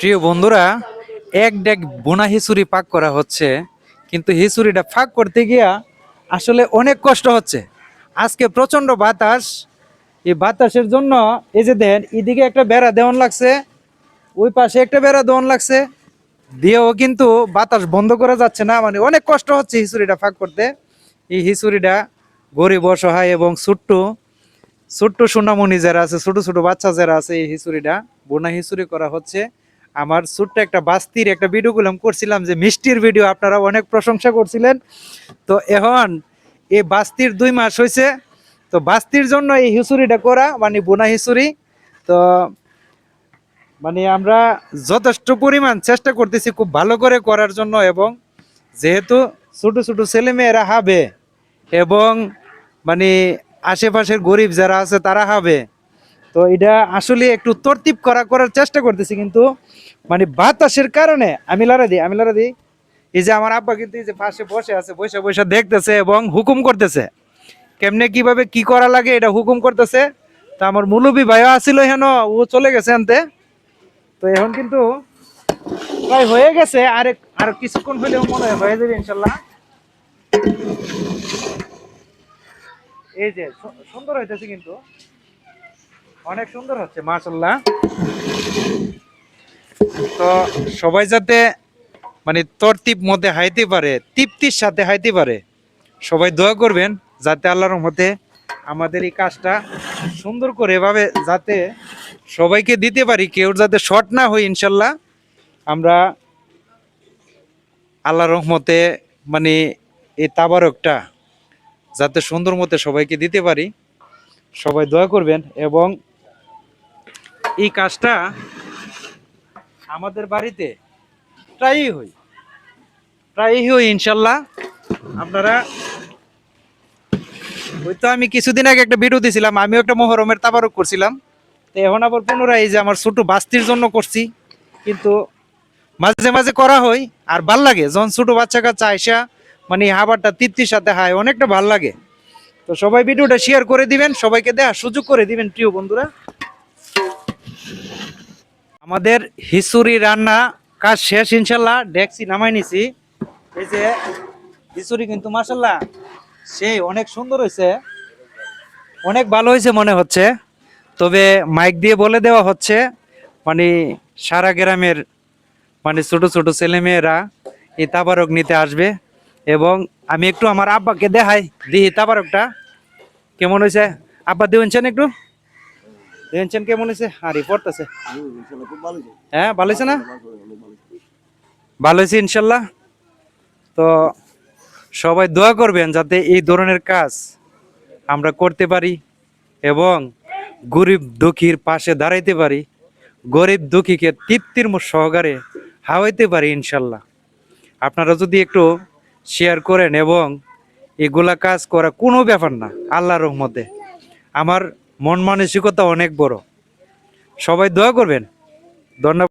প্রিয় বন্ধুরা, এক ডেক বোনা হিসুরি পাক করা হচ্ছে, কিন্তু হিসুরিটা ফাঁক করতে গিয়া আসলে অনেক কষ্ট হচ্ছে। আজকে প্রচণ্ড বাতাস। এই বাতাসের জন্য এই যে দেন, এদিকে একটা বেড়া দেওয়ান লাগছে, ওই পাশে একটা বেড়া দেওয়ান লাগছে। দিয়েও কিন্তু বাতাস বন্ধ করা যাচ্ছে না মানে অনেক কষ্ট হচ্ছে হিসুরিটা ফাঁক করতে। এই হিসুরিটা গরিব, অসহায় এবং ছোট্ট ছোট্ট সোনামণি যারা আছে, ছোট ছোট বাচ্চা যারা আছে, এই হিসুরিটা বোনা হিসুরি করা হচ্ছে। আমার ছোট্ট একটা বাস্তির একটা ভিডিও গুলাম করছিলাম যে মিষ্টির ভিডিও আপনারা অনেক প্রশংসা করছিলেন। তো এখন এই বাস্তির দুই মাস হয়েছে তো বাস্তির জন্য এই হিসুরিটা করা মানে বোনা হিসুরি তো মানে আমরা যথেষ্ট পরিমাণ চেষ্টা করতেছি খুব ভালো করে করার জন্য এবং যেহেতু ছোট ছোট ছেলে মেয়েরা হবে এবং মানে আশেপাশের গরিব যারা আছে তারা হবে। তো এটা আসলে একটু তরতিব করা করার চেষ্টা করতেছি, কিন্তু মানে বাতাসের কারণে আমি লড়া দিই, আমি লড়া দিই। এই যে আমার আব্বা কিন্তু এই যে পাশে বসে আছে, বসে বসে দেখতেছে এবং হুকুম করতেছে। কেমনে কীভাবে কি করা লাগে এটা হুকুম করতেছে। তা আমার মুলবি ভাইও আসিল হেন ও চলে গেছে আনতে। তো এখন কিন্তু প্রায় হয়ে গেছে, আর আর কিছুক্ষণ হলেও মনে হয় হয়ে যাবে ইনশাল্লাহ। এই যে সুন্দর হইতেছে কিন্তু। অনেক সুন্দর হচ্ছে মাশাল্লাহ তো সবাই যাতে মানে তরতিব মধ্যে হাইতে পারে, তৃপ্তির সাথে হাইতে পারে, সবাই দোয়া করবেন যাতে আল্লাহর মতে আমাদের এই কাজটা সুন্দর করে এভাবে যাতে সবাইকে দিতে পারি, কেউ যাতে শর্ট না হয় ইনশাল্লাহ আমরা আল্লাহর রহমতে মানে এই তাবারকটা যাতে সুন্দর মতে সবাইকে দিতে পারি, সবাই দোয়া করবেন এবং এই কাজটা আমাদের বাড়িতে প্রায়ই হই প্রায়ই হই ইনশাল্লাহ। আপনারা ওই তো আমি কিছুদিন আগে একটা ভিডিও দিয়েছিলাম আমিও একটা মহরমের তাবারক করছিলাম। তো এখন আবার পুনরায় যে আমার ছোট বাস্তির জন্য করছি। কিন্তু মাঝে মাঝে করা হয় আর ভালো লাগে। যখন ছোট বাচ্চা কাচ্চা আইসা মানে হাবারটা তৃপ্তির সাথে হায়, অনেকটা ভালো লাগে। তো সবাই ভিডিওটা শেয়ার করে দিবেন, সবাইকে দেওয়ার সুযোগ করে দিবেন, প্রিয় বন্ধুরা। আমাদের হিসুরি রান্না কাজ শেষ, ইনশাল্লাহ ডেক্সি নামাই নিছি। এই যে হিসুরি কিন্তু মাসাল্লাহ সেই অনেক সুন্দর হয়েছে। অনেক ভালো হয়েছে মনে হচ্ছে। তবে মাইক দিয়ে বলে দেওয়া হচ্ছে মানে সারা গ্রামের মানে ছোট ছোট ছেলেমেয়েরা এই তাবারক নিতে আসবে। এবং আমি একটু আমার আব্বাকে দেখাই দিই তাবারকটা। কেমন হয়েছে? আব্বা দেবেন একটু? দেবেন কেমন হয়েছে? আরে পড়তেছে হ্যাঁ ভালো হয়েছে না? ভালো হয়েছে ইনশাল্লাহ। তো সবাই দোয়া করবেন যাতে এই ধরনের কাজ আমরা করতে পারি এবং গরিব দুঃখীর পাশে দাঁড়াইতে পারি, গরিব দুঃখীকে তৃপ্তির সহকারে হাওয়াইতে পারি ইনশাল্লাহ। আপনারা যদি একটু শেয়ার করেন এবং এগুলা কাজ করা কোনো ব্যাপার না, আল্লাহর রহমতে। আমার মন মানসিকতা অনেক বড়। সবাই দোয়া করবেন। ধন্যবাদ।